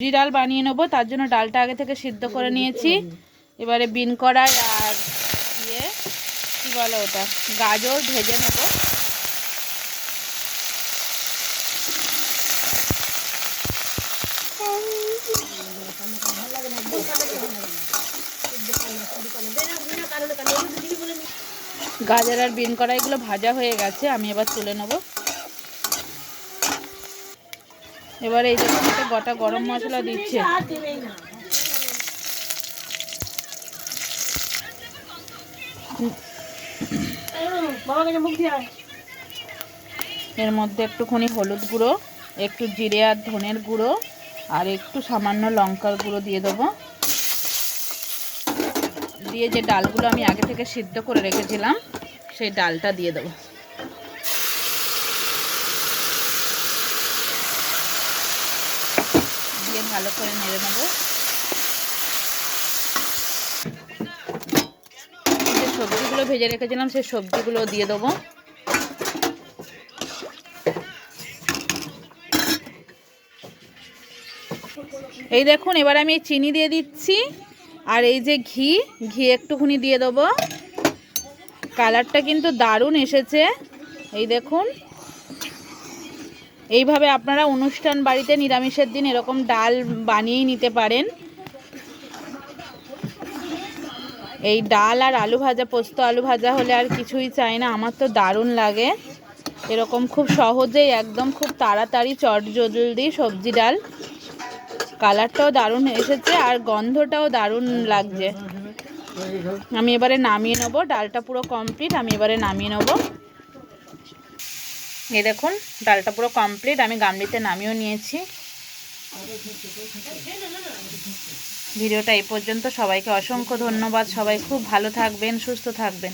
সবজি ডাল বানিয়ে নেব, তার জন্য ডালটা আগে থেকে সিদ্ধ করে নিয়েছি। এবারে বিন কড়াই আর ইয়ে কী বলো ওটা, গাজর ভেজে নেব। গাজর আর বিন কড়াইগুলো ভাজা হয়ে গেছে, আমি এবার তুলে নেব। এবার এই একটা গোটা গরম মশলা দিচ্ছে। এর মধ্যে একটুখানি হলুদ গুঁড়ো, একটু জিরে আর ধনের গুঁড়ো, আর একটু সামান্য লঙ্কার গুঁড়ো দিয়ে দেবো। দিয়ে যে ডালগুলো আমি আগে থেকে সিদ্ধ করে রেখেছিলাম, সেই ডালটা দিয়ে দেবো। দিয়ে ভালো করে নেড়ে নেব। যে সবজিগুলো ভেজে রেখেছিলাম, সেই সবজিগুলো দিয়ে দেবো। এই দেখুন, এবার আমি চিনি দিয়ে দিচ্ছি, আর এই যে ঘি ঘি একটুখানি দিয়ে দেবো। কালারটা কিন্তু দারুণ এসেছে। এই দেখুন এইভাবে আপনারা অনুষ্ঠান বাড়িতে নিরামিষের দিন এরকম ডাল বানিয়েই নিতে পারেন। এই ডাল আর আলু ভাজা, পোস্ত আলু ভাজা হলে আর কিছুই চাই না, আমার তো দারুণ লাগে। এরকম খুব সহজেই, একদম খুব তাড়াতাড়ি চট জলদি সবজি ডাল। কালারটাও দারুণ এসেছে আর গন্ধটাও দারুণ লাগছে। আমি এবারে নামিয়ে নেব, ডালটা পুরো কমপ্লিট আমি এবারে নামিয়ে নেব। এই দেখুন, ডালটা পুরো কমপ্লিট আমি গামলিতে নামিয়েও নিয়েছি। ভিডিওটা এই পর্যন্ত, সবাইকে অসংখ্য ধন্যবাদ, সবাই খুব ভালো থাকবেন, সুস্থ থাকবেন।